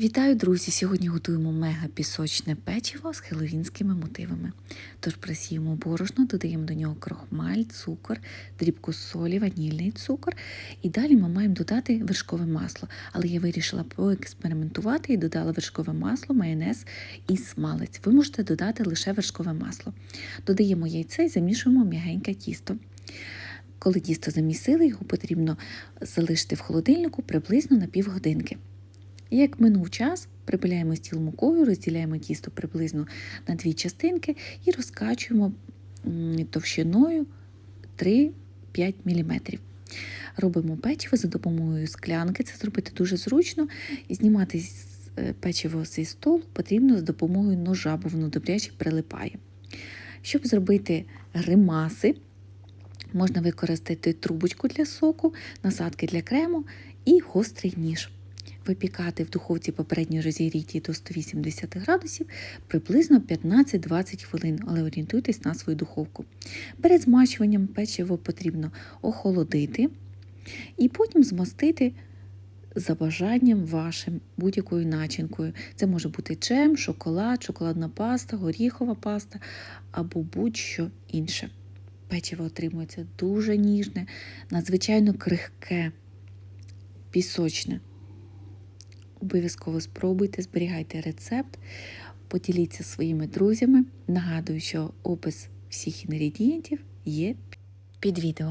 Вітаю, друзі! Сьогодні готуємо мега пісочне печиво з хеловінськими мотивами. Тож просіємо борошно, додаємо до нього крохмаль, цукор, дрібку солі, ванільний цукор. І далі ми маємо додати вершкове масло. Але я вирішила поекспериментувати і додала вершкове масло, майонез і смалець. Ви можете додати лише вершкове масло. Додаємо яйце і замішуємо м'ягеньке тісто. Коли тісто замісили, його потрібно залишити в холодильнику приблизно на півгодинки. Як минув час, припиляємо стіл мукою, розділяємо тісто приблизно на дві частинки і розкачуємо товщиною 3-5 мм. Робимо печиво за допомогою склянки. Це зробити дуже зручно. І знімати е, печиво зі столу потрібно з допомогою ножа, бо воно добряче прилипає. Щоб зробити гримаси, можна використати трубочку для соку, насадки для крему і гострий ніж. Випікати в духовці попередньо розігрітій до 180 градусів приблизно 15-20 хвилин, але орієнтуйтесь на свою духовку. Перед змачуванням печиво потрібно охолодити і потім змастити за бажанням вашим будь-якою начинкою. Це може бути джем, шоколад, шоколадна паста, горіхова паста або будь-що інше. Печиво отримується дуже ніжне, надзвичайно крихке, пісочне. Обов'язково спробуйте, зберігайте рецепт, поділіться своїми друзями. Нагадую, що опис всіх інгредієнтів є під відео.